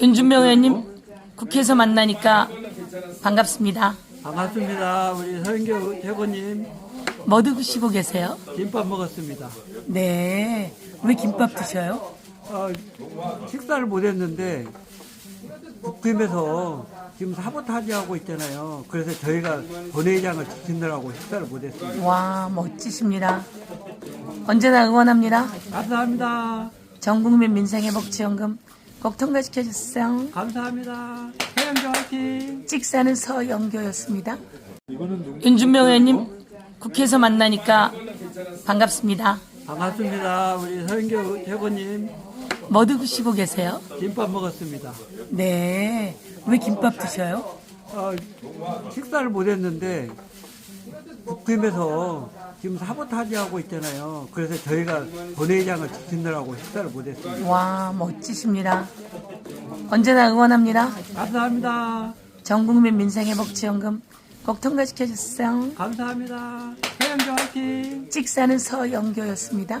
윤준명 의원님 국회에서 만나니까 반갑습니다. 반갑습니다. 우리 서영교 최고님 뭐 드시고 계세요? 김밥 먹었습니다. 네. 왜 김밥 드셔요? 어, 식사를 못했는데 국힘에서 지금 사보타지 하고 있잖아요. 그래서 저희가 본회의장을 지키느라고 식사를 못했습니다. 와 멋지십니다. 언제나 응원합니다. 감사합니다. 전국민 민생회복지원금 꼭 통과시켜 주세요. 감사합니다. 서영교 화이팅! 찍사는 서영교였습니다. 윤준명 의원님 국회에서 만나니까 반갑습니다. 반갑습니다. 우리 서영교 최고님 뭐 드시고 계세요? 김밥 먹었습니다. 네. 왜 김밥 드셔요? 어, 식사를 못했는데 국힘에서 지금 사보타지 하고 있잖아요. 그래서 저희가 본회의장을 지키느라고 식사를 못했습니다. 와 멋지십니다. 언제나 응원합니다. 감사합니다. 전국민 민생회복지원금 꼭 통과시켜 주세요. 감사합니다. 서영교 화이팅! 찍사는 서영교였습니다.